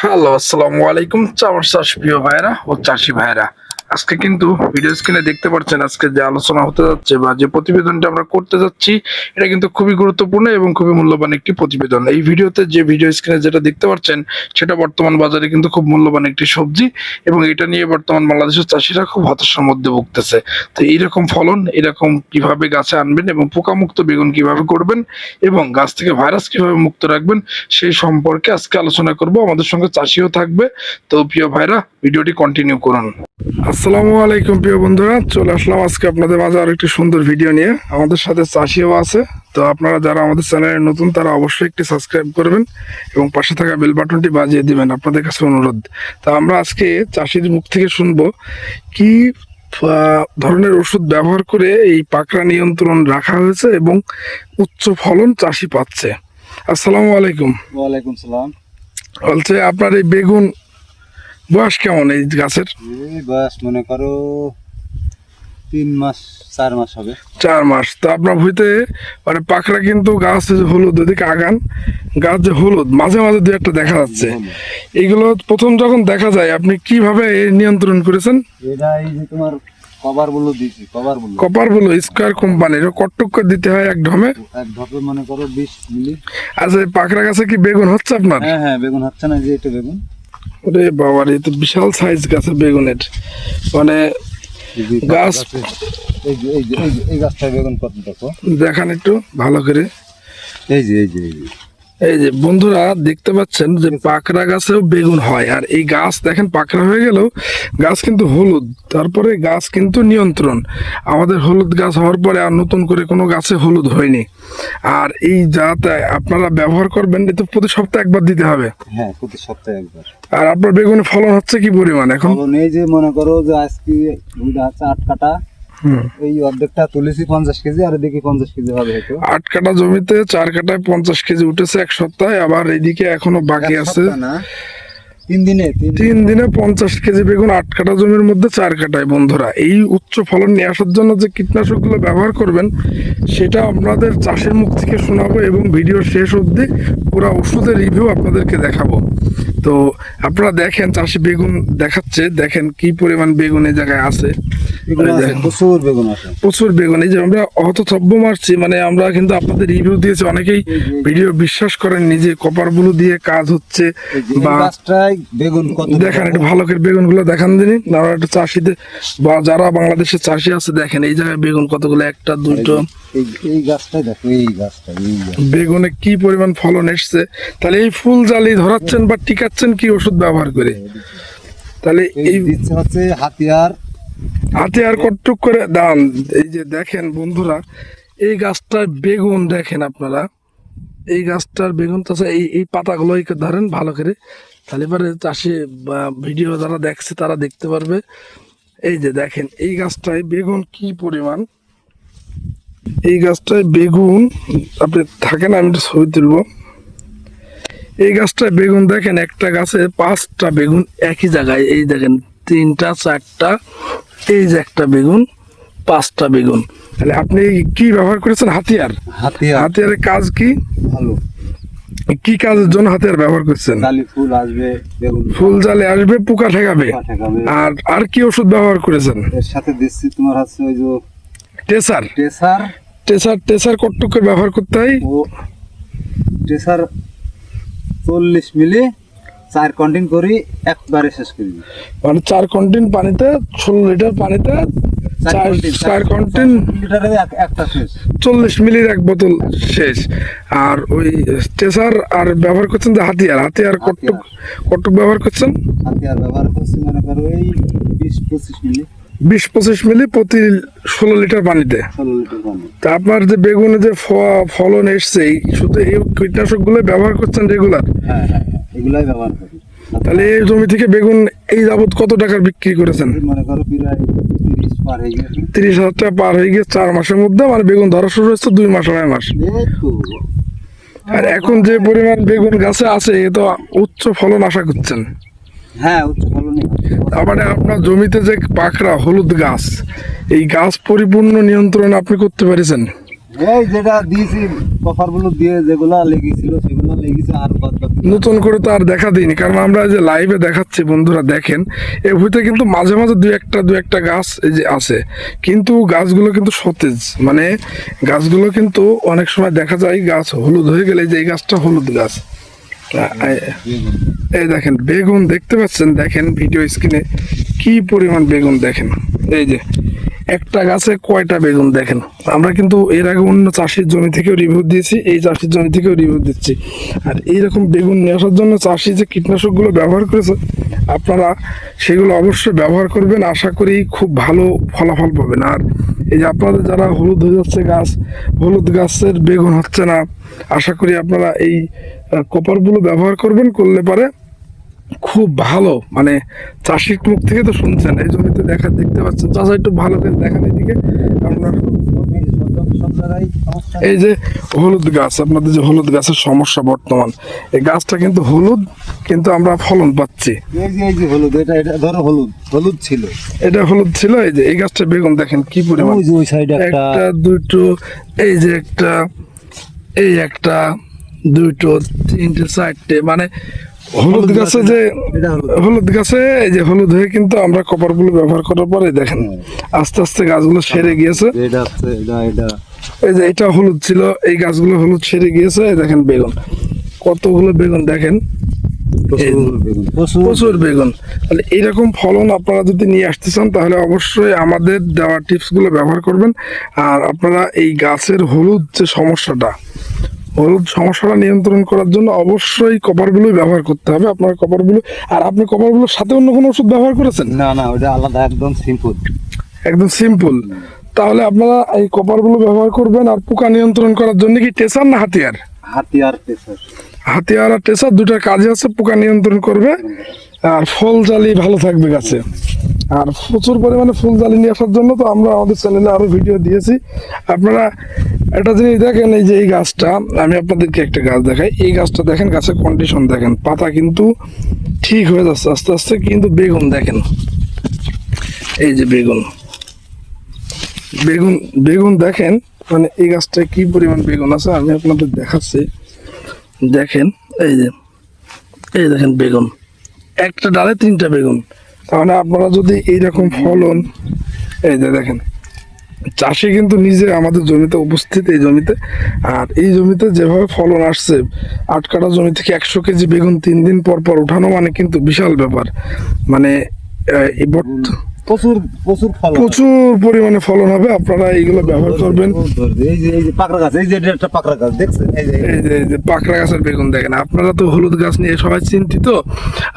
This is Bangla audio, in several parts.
হ্যালো আসসালামু আলাইকুম চাষ প্রিয় ভাইরা ও চাষি ভাইরা আজকে কিন্তু ভিডিও স্ক্রিনে দেখতে পাচ্ছেন আজকে যে আলোচনা হতে যাচ্ছে বা যে প্রতিবেদনটা আমরা করতে যাচ্ছি, এটা কিন্তু খুবই গুরুত্বপূর্ণ এবং খুবই মূল্যবান একটি প্রতিবেদন। এই ভিডিওতে যে ভিডিও স্ক্রিনে যেটা দেখতে পাচ্ছেন, সেটা বর্তমান বাজারে কিন্তু খুব মূল্যবান একটি সবজি এবং এটা নিয়ে বর্তমান বাংলাদেশের চাষিরা খুব হতাশার মধ্যে ভুগতেছে। তো এইরকম ফলন, এরকম কীভাবে গাছে আনবেন এবং পোকামুক্ত বেগুন কীভাবে করবেন এবং গাছ থেকে ভাইরাস কীভাবে মুক্ত রাখবেন, সেই সম্পর্কে আজকে আলোচনা করব। আমাদের সঙ্গে চাষিও থাকবে। তো প্রিয় ভাইরা, ভিডিওটি কন্টিনিউ করুন। আসসালামু আলাইকুম প্রিয় বন্ধুরা চলে আসলাম আজকে আপনাদের মাঝে আর একটি সুন্দর ভিডিও নিয়ে। আমাদের সাথে চাষিও আছে তো আপনারা যারা আমাদের চ্যানেলে নতুন তারা অবশ্যই একটি সাবস্ক্রাইব করবেন এবং পাশে থাকা বেল বাটনটি বাজিয়ে দিবেন আপনাদের কাছে অনুরোধ। তা আমরা আজকে চাষির মুখ থেকে শুনব কি ধরনের ওষুধ ব্যবহার করে এই পাকড়া নিয়ন্ত্রণ রাখা হয়েছে এবং উচ্চ ফলন চাষি পাচ্ছে। আসসালামু আলাইকুম। ওয়ালাইকুম সালাম। বলছে আপনার এই বেগুন বয়স কেমন এই গাছের? বয়স মনে করো তিন মাস চার মাস হবে। চার মাস। তো আপনার ভুইতে মানে পাকড়া কিন্তু গাছ হলুদ ওদিকে আগান গাছ যে হলুদ মাঝে মাঝে দু একটা দেখা যাচ্ছে। এগুলো প্রথম যখন দেখা যায় আপনি কীভাবে নিয়ন্ত্রণ করেছেন? এটা এই যে তোমার কভার বলো দিয়েছি কভার বলো কপার বলো স্কোয়ার কোম্পানির কট্টক করে দিতে হয় এক ঢমে? এক ঢপে মনে করো বিশ মিলি। আচ্ছা পাকড়া গাছে কি বেগুন হচ্ছে আপনার? হ্যাঁ হ্যাঁ বেগুন হচ্ছে না যে এটা বেগুন। ওরে বাবার রে তো বিশাল সাইজ গাছে বেগুনের। মানে গাছ- এই যে এই যে এই যে বেগুন কত দেখো? দেখান একটু ভালো করে। এই যে এই যে এই যে। এই যে বন্ধুরা দেখতে পাচ্ছেন যে পাকড়া গাছেও বেগুন হয়। আর এই গাছ দেখেন পাকড়া হয়ে গেলেও গাছ কিন্তু হলুদ। তারপরে গাছ কিন্তু নিয়ন্ত্রণ। আমাদের হলুদ গাছ হওয়ার পরে আর নতুন করে কোনো গাছে হলুদ হয়নি। আর এই জাত আপনারা ব্যবহার করবেন এটা প্রতি সপ্তাহে একবার দিতে হবে। হ্যাঁ প্রতি সপ্তাহে একবার। আর আপনার বেগুনের ফলন হচ্ছে কি পরিমাণ এখন? এই যে মনে করো যে আজকে আট কাটা। এই অর্ধেকটা তুলেছি পঞ্চাশ কেজি আর এদিকে পঞ্চাশ কেজি হবে হয়তো আট কাটা জমিতে চার কাটায় পঞ্চাশ কেজি উঠেছে এক সপ্তাহে আবার এইদিকে এখনও বাকি আছে। না। তিন দিনে? তিন দিনে? পঞ্চাশ কেজি বেগুন আট কাটা জমির মধ্যে চার কাটায় বন্ধুরা। এই উচ্চ ফলন নিয়ে আসার জন্য যে কীটনাশকগুলো ব্যবহার করবেন সেটা আপনাদের চাষের মুখ থেকে শোনাবো এবং ভিডিও শেষ অবধি পুরো ওষুধের রিভিউ আপনাদেরকে দেখাবো। তো আপনারা দেখেন চাষি বেগুন দেখাচ্ছে দেখেন কি পরিমাণ বেগুন এই জায়গায় আছে। প্রচুর বেগুন আছে। প্রচুর বেগুন। এই যে আমরা হতছব্য মারছি মানে আমরা কিন্তু আপনাদের রিভিউ দিয়েছি অনেকেই ভিডিও বিশ্বাস করেন নিজে কপার ব্লু দিয়ে কাজ হচ্ছে বা বেগুন কত দেখেন একটু ভালো করে বেগুনগুলো দেখান একটু চাষিদের বা যারা বাংলাদেশের চাষি আছে দেখেন এই জায়গায় বেগুন কতগুলো একটা দুটো। এই এই গাছটাই দেখো এই গাছটা বেগুনে কি পরিমাণ ফলন এসছে? তাহলে এই ফুল জালি ধরাচ্ছেন বা টিকাচ্ছেন কি ওষুধ ব্যবহার করে? তাহলে এই দিচ্ছে হচ্ছে হাতিয়ার। হাতে আর কটুক করে? দান এই যে দেখেন বন্ধুরা এই গাছটার বেগুন দেখেন আপনারা। এই গাছটার বেগুন তো এই এই পাতাগুলো ধরেন ভালো করে। তাহলে এবারে চাষি ভিডিও যারা দেখছে তারা দেখতে পারবে। এই যে দেখেন এই গাছটায় বেগুন কি পরিমাণ? এই গাছটায় বেগুন আপনি থাকেন আমি একটু ছবি তুলব। এই গাছটায় বেগুন দেখেন একটা গাছে পাঁচটা বেগুন একই জায়গায়। এই দেখেন তিনটা চারটা এই যে একটা বেগুন পাঁচটা বেগুন। তাহলে আপনি কি ব্যবহার করেছেন? হাতিয়ার? হাতিয়ার। হাতিয়ারের কাজ কি? ভালো। কি কাজের জন্য হাতিয়ার ব্যবহার করছেন? ফুল আসবে ফুল জালে আসবে পোকা ঠেকাবে। আর আর কি ওষুধ ব্যবহার করেছেন? এর সাথে দিচ্ছি তোমার হচ্ছে ওই যে টেসার। টেসার। টেসার টেসার কটটুকে ব্যবহার করতে হয়? ও টেসার চল্লিশ মিলি চার কন্টিন করি একবারে শেষ করি মানে চার কন্টিন পানিতে ষোলো লিটার পানিতে চার কন্টিন চল্লিশ মিলির এক বোতল শেষ। আর ওই টেসার আর ব্যবহার করছেন যে হাতিয়ার। হাতিয়ার কটটুক কটটুক ব্যবহার করছেন? হাতিয়ার ব্যবহার মনে করো বিশ পঁচিশ মিলি। বিশ পঁচিশ মিলি প্রতি ষোলো লিটার পানিতে। তা আপনার যে বেগুনে যে ফলন এসছে শুধু এই কীটনাশকগুলো ব্যবহার করছেন রেগুলার হ্যাঁ হ্যাঁ হ্যাঁ, এগুলাই ব্যবহার তাহলে এই জমি থেকে বেগুন এই যাবত কত টাকার বিক্রি করেছেন? তিরিশ গেছে। হাজার টাকা পার হয়ে গিয়ে চার মাসের মধ্যে মানে বেগুন ধরা শুরু হচ্ছে দুই মাস আড়াই মাস। আর এখন যে পরিমাণ বেগুন গাছে আছে এ তো উচ্চ ফলন আশা করছেন। হ্যাঁ উচ্চ ফলনই হয়। মানে আপনার জমিতে যে পাকড়া হলুদ গাছ এই গাছ পরিপূর্ণ নিয়ন্ত্রণ আপনি করতে পেরেছেন। এই যেটা দিয়েছি কফারগুলো দিয়ে যেগুলা লেগেছিল সেগুলো নতুন করে তো আর দেখা দিইনি, কারণ আমরা যে লাইভে দেখাচ্ছি, বন্ধুরা দেখেন এর ভিতরে কিন্তু মাঝে মাঝে দু একটা দু একটা গাছ এই যে আছে কিন্তু গাছগুলো কিন্তু সতেজ মানে গাছগুলো কিন্তু অনেক সময় দেখা যায় গাছ হলুদ হয়ে গেলে যে এই গাছটা হলুদ গাছ। এই দেখেন, বেগুন দেখতে পাচ্ছেন, দেখেন ভিডিও স্ক্রিনে কি পরিমাণ বেগুন দেখেন এই যে একটা গাছে কয়টা বেগুন দেখেন? আমরা কিন্তু এর আগে অন্য চাষির জমি থেকেও রিভিউ দিয়েছি, এই চাষির জমি থেকেও রিভিউ দিচ্ছি। আর এইরকম বেগুন নিয়ে আসার জন্য চাষি যে কীটনাশকগুলো ব্যবহার করেছে, আপনারা সেগুলো অবশ্যই ব্যবহার করবেন। আশা করি খুব ভালো ফলাফল পাবেন। আর এই যে আপনাদের যারা হলুদ হয়ে যাচ্ছে গাছ, হলুদ গাছের বেগুন হচ্ছে না, আশা করি আপনারা এই কপারগুলো ব্যবহার করবেন, করলে পারে খুব ভালো। মানে চাষির মুখ থেকে তো শুনছেন এই জমিতে দেখা দেখতে পাচ্ছেন। চাষা একটু ভালো করে দেখান এদিকে। আপনার এই যে হলুদ গাছ আপনাদের যে হলুদ গাছের সমস্যা বর্তমান এই গাছটা কিন্তু হলুদ কিন্তু আমরা ফলন পাচ্ছি। এই যে এই যে হলুদ এটা এটা ধরো হলুদ হলুদ ছিল। এটা হলুদ ছিল এই যে এই গাছটা বেগুন দেখেন কি পরিমাণ। একটা দুটো এই যে একটা এই একটা দুটো তিনটে চারটে মানে হলুদ গাছে যে হলুদ। গাছে এই যে হলুদ হয়ে কিন্তু আমরা কপারগুলো ব্যবহার করার পরে দেখেন আস্তে আস্তে গাছগুলো সেরে গিয়েছে। এই যে এটা হলুদ ছিল এই গাছগুলো হলুদ সেরে গিয়েছে দেখেন বেগুন। কতগুলো বেগুন দেখেন। প্রচুর বেগুন তাহলে এইরকম ফলন আপনারা যদি নিয়ে আসতে চান তাহলে অবশ্যই আমাদের দেওয়া টিপসগুলো ব্যবহার করবেন। আর আপনারা এই গাছের হলুদ যে সমস্যাটা হলুদ সমস্যাটা নিয়ন্ত্রণ করার জন্য অবশ্যই কপারগুলোই ব্যবহার করতে হবে আপনার কপারগুলো। আর আপনি কপারগুলোর সাথে অন্য কোনো ওষুধ ব্যবহার করেছেন? না না ওটা আলাদা একদম সিম্পল একদম সিম্পল তাহলে আপনারা এই কপারগুলো ব্যবহার করবেন আর পোকা নিয়ন্ত্রণ করার জন্য কি টেসার না হাতিয়ার? হাতিয়ার প্রেসার হাতিয়ার আর টেসার দুটার কাজে আছে, পোকা নিয়ন্ত্রণ করবে আর ফল জালি ভালো থাকবে গাছে। আর প্রচুর পরিমাণে ফুল জালি নিয়ে আসার জন্য তো আমরা আমাদের চ্যানেলে আরও ভিডিও দিয়েছি। আপনারা একটা জিনিস দেখেন, এই যে এই গাছটা, আমি আপনাদেরকে একটা গাছ দেখাই। এই গাছটা দেখেন, গাছের কন্ডিশন দেখেন, পাতা কিন্তু ঠিক হয়ে যাচ্ছে, আস্তে আস্তে কিন্তু বেগুন দেখেন। এই যে বেগুন বেগুন বেগুন দেখেন মানে এই গাছটায় কি পরিমাণ বেগুন আছে আমি আপনাদের দেখাচ্ছি। দেখেন, এই যে, এই দেখেন বেগুন। একটা ডালে তিনটা বেগুন। তাহলে আপনারা যদি এইরকম ফলন, এই যে দেখেন, চাষি কিন্তু নিজে আমাদের জমিতে উপস্থিত এই জমিতে, আর এই জমিতে যেভাবে ফলন আসছে, আট কাটা জমি থেকে একশো কেজি বেগুন তিন দিন পর পর উঠানো মানে কিন্তু বিশাল ব্যাপার। মানে এই প্রচুর প্রচুর ফল প্রচুর পরিমাণে ফলন হবে আপনারা এইগুলো ব্যবহার করবেন। এই যে এই যে পাকড়া গাছ এই যে এটা একটা পাকড়া গাছ দেখছেন? এই যে এই যে। পাকড়া গাছের বেগুন দেখেন আপনারা তো হলুদ গাছ নিয়ে সবাই চিন্তিত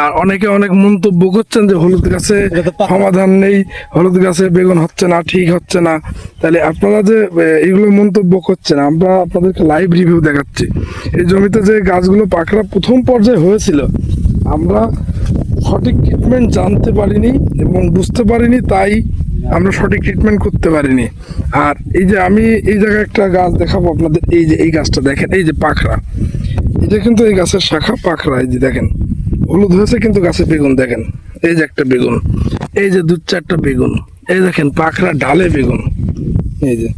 আর অনেকে অনেক মন্তব্য করছেন যে হলুদ গাছে। সমাধান নেই হলুদ গাছে বেগুন হচ্ছে না ঠিক হচ্ছে না। তাহলে আপনারা যে এইগুলো মন্তব্য করছেন আমরা আপনাদেরকে লাইভ রিভিউ দেখাচ্ছি। এই জমিতে যে গাছগুলো পাকড়া প্রথম পর্যায়ে হয়েছিল আমরা সঠিক ট্রিটমেন্ট জানতে পারিনি এবং বুঝতে পারিনি, তাই আমরা সঠিক ট্রিটমেন্ট করতে পারিনি। আর এই যে আমি এই জায়গায় একটা গাছ দেখাবো আপনাদের, এই যে এই গাছটা দেখেন, এই যে পাখরা। এটা কিন্তু এই গাছের শাখা, পাখরা, এই যে দেখেন। হলুদ হয়েছে কিন্তু গাছে বেগুন, দেখেন। এই যে একটা বেগুন, এই যে দু চারটা বেগুন, এই দেখেন পাখরা ডালে বেগুন, এই যে।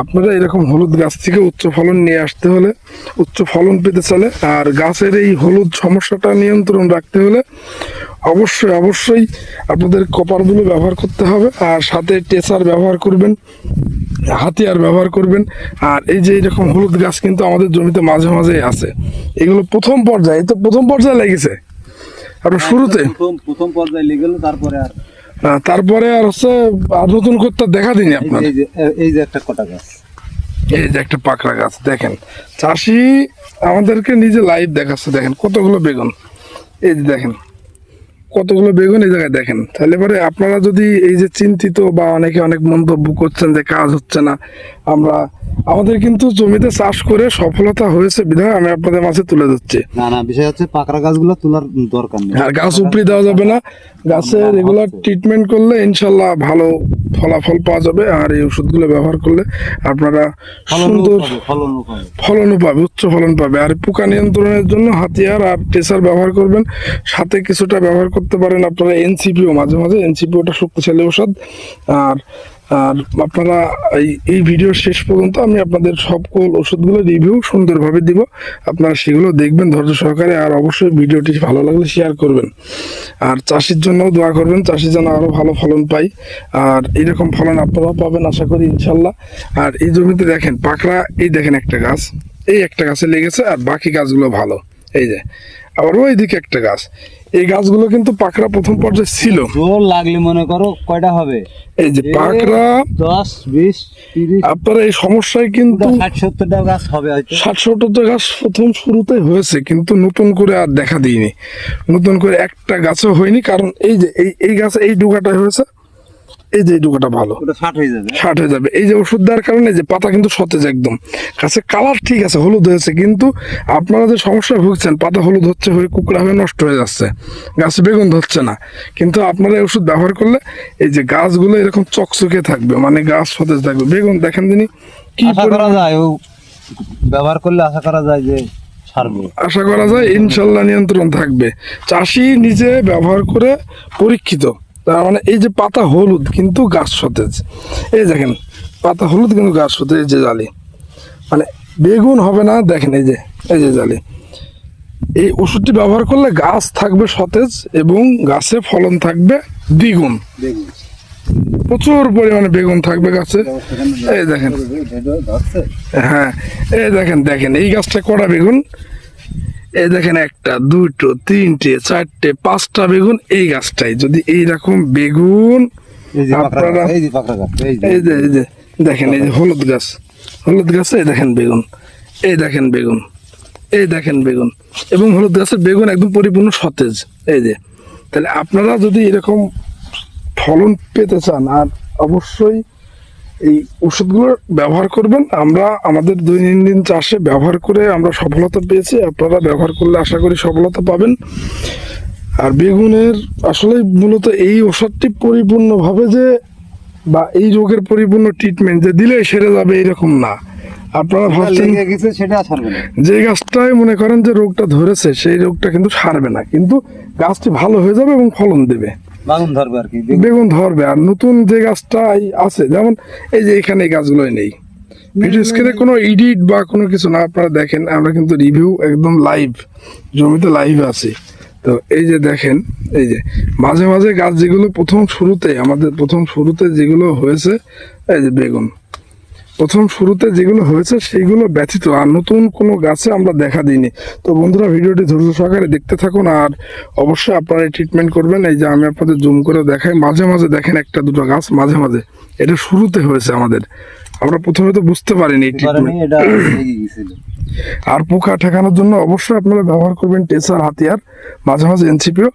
আপনারা এরকম হলুদ গাছ থেকে উচ্চ ফলন নিয়ে আসতে হলে উচ্চ ফলন পেতে চলে। আর গাছের এই হলুদ সমস্যাটা নিয়ন্ত্রণ রাখতে হলে অবশ্যই অবশ্যই আপনাদের কপারগুলো ব্যবহার করতে হবে। আর সাথে টেসার ব্যবহার করবেন হাতিয়ার ব্যবহার করবেন। আর এই যে এরকম হলুদ গাছ কিন্তু আমাদের জমিতে মাঝে মাঝে আছে। এগুলো প্রথম পর্যায়ে তো প্রথম পর্যায়ে লেগেছে। আপনার শুরুতে? প্রথম পর্যায়ে লেগে তারপরে আর তারপরে আর হচ্ছে আর নতুন করতে দেখা দিনি আপনার এই যে এই যে একটা কটা গাছ। এই যে একটা পাকড়া গাছ দেখেন। চাষি আমাদেরকে নিজে লাইভ দেখাচ্ছে দেখেন কতগুলো বেগুন। এই যে দেখেন কতগুলো বেগুন এই জায়গায় দেখেন। তাহলে পরে আপনারা যদি এই যে চিন্তিত বা অনেকে অনেক মন্তব্য করছেন যে কাজ হচ্ছে না আমরা আমাদের কিন্তু জমিতে চাষ করে সফলতা হয়েছে বিধায় আমি আপনাদের মাঝে তুলে দিচ্ছি না না বিষয় হচ্ছে পাকড়া গাছগুলো তোলার দরকার নেই। আর গাছ উপড়ে দেওয়া যাবে না। গাছের রেগুলার ট্রিটমেন্ট করলে ইনশাল্লাহ ভালো ফলাফল পাওয়া যাবে আর এই ওষুধগুলো ব্যবহার করলে আপনারা ফলনও সুন্দর পাবে, ফলনও পাবে। ফলনও পাবে উচ্চ ফলন পাবে। আর পোকা নিয়ন্ত্রণের জন্য হাতিয়ার আর টেসার ব্যবহার করবেন সাথে কিছুটা ব্যবহার করতে পারেন আপনারা এনসিপিও, মাঝে মাঝে এনসিপিওটা শক্তিশালী ওষুধ আর আর আপনারা এই এই ভিডিও শেষ পর্যন্ত আমি আপনাদের সকল ওষুধগুলো রিভিউ সুন্দরভাবে দিব। আপনারা সেগুলো দেখবেন ধৈর্য সহকারে আর অবশ্যই ভিডিওটি ভালো লাগলে শেয়ার করবেন। আর চাষির জন্য দোয়া করবেন চাষি যেন আরও ভালো ফলন পাই আর এরকম ফলন আপনারাও পাবেন আশা করি ইনশাল্লাহ। আর এই জমিতে দেখেন, পাকড়া, এই দেখেন একটা গাছ। এই একটা গাছে লেগেছে আর বাকি গাছগুলো ভালো। এই যে আবার ওই দিকে একটা গাছ। এই গাছগুলো কিন্তু পাকড়া প্রথম পর্যায়ে ছিল। জোর লাগলে মনে করো কয়টা হবে? এই যে পাকড়া। দশ বিশ তিরিশ। আপনারা এই সমস্যায় কিন্তু ষাট সত্তরটা গাছ হবে হয়তো? ষাট সত্তরটা গাছ প্রথম শুরুতে হয়েছে কিন্তু নতুন করে আর দেখা দিইনি। নতুন করে একটা গাছও হয়নি কারণ এই যে এই এই গাছে এই ডুগাটা হয়েছে। এই যে এই ভালো। ষাট হয়ে যাবে। হয়ে এই যে ওষুধ দেওয়ার কারণে যে পাতা কিন্তু সতেজ একদম। গাছের কালার ঠিক আছে হলুদ হয়েছে কিন্তু আপনারা যে সমস্যা ভুগছেন পাতা হলুদ হচ্ছে হয়ে কুকড়া হয়ে নষ্ট হয়ে যাচ্ছে গাছে বেগুন ধরছে না। কিন্তু আপনারা এই ওষুধ ব্যবহার করলে এই যে গাছগুলো এরকম চকচকে থাকবে মানে গাছ সতেজ থাকবে। বেগুন দেখেন তিনি কি করা যায় ও ব্যবহার করলে আশা করা যায় যে আশা করা যায় ইনশাল্লাহ নিয়ন্ত্রণ থাকবে। চাষি নিজে ব্যবহার করে পরীক্ষিত। তার মানে এই যে পাতা হলুদ কিন্তু গাছ সতেজ। এই দেখেন পাতা হলুদ কিন্তু গাছ সতেজ এই যে জালি। মানে বেগুন হবে না দেখেন এই যে এই যে জালি। এই ওষুধটি ব্যবহার করলে গাছ থাকবে সতেজ এবং গাছে ফলন থাকবে দ্বিগুণ। প্রচুর পরিমাণে বেগুন থাকবে গাছে। এই দেখেন। হ্যাঁ এই দেখেন দেখেন এই গাছটা কটা বেগুন? এই দেখেন একটা দুটো তিনটে চারটে পাঁচটা বেগুন এই গাছটাই। যদি এইরকম বেগুন এই আপনারা- যে যে। দেখেন এই যে হলুদ গাছ হলুদ গাছে এই দেখেন বেগুন এই দেখেন বেগুন এই দেখেন বেগুন এবং হলুদ গাছের বেগুন একদম পরিপূর্ণ সতেজ এই যে। তাহলে আপনারা যদি এরকম ফলন পেতে চান আর অবশ্যই এই ওষুধগুলো ব্যবহার করবেন। আমরা আমাদের দৈনন্দিন চাষে ব্যবহার করে আমরা সফলতা পেয়েছি। আপনারা ব্যবহার করলে আশা করি সফলতা পাবেন। আর বেগুনের আসলে মূলত এই ওষুধটি পরিপূর্ণভাবে যে বা এই রোগের পরিপূর্ণ ট্রিটমেন্ট যে দিলে সেরে যাবে এরকম না। আপনারা ভাবছেন যে গাছটায় মনে করেন যে রোগটা ধরেছে সেই রোগটা কিন্তু সারবে না। কিন্তু গাছটি ভালো হয়ে যাবে এবং ফলন দেবে। বাগুন ধরবে আর কি বেগুন। ধরবে আর নতুন যে গাছটা আছে যেমন এই যে এখানে গাছগুলোই নেই। ভিডিও স্ক্রিনে কোনো এডিট বা কোনো কিছু না আপনারা দেখেন আমরা কিন্তু রিভিউ একদম লাইভ জমিতে লাইভ আছি। তো এই যে দেখেন এই যে মাঝে মাঝে গাছ যেগুলো প্রথম শুরুতে আমাদের প্রথম শুরুতে যেগুলো হয়েছে এই যে বেগুন। প্রথম শুরুতে যেগুলো হয়েছে সেগুলো ব্যথিত আর নতুন কোনো গাছে আমরা দেখা দিইনি। তো বন্ধুরা ভিডিওটি ধৈর্য সহকারে দেখতে থাকুন আর অবশ্যই আপনারা ট্রিটমেন্ট করবেন। এই যে আমি আপনাদের জুম করে দেখাই মাঝে মাঝে দেখেন একটা দুটো গাছ মাঝে মাঝে। এটা শুরুতে হয়েছে আমাদের। আমরা প্রথমে তো বুঝতে পারিনি এই ট্রিটমেন্ট আর পোকা ঠেকানোর জন্য অবশ্যই আপনারা ব্যবহার করবেন টেসার হাতিয়ার মাঝে মাঝে এনসিপিও।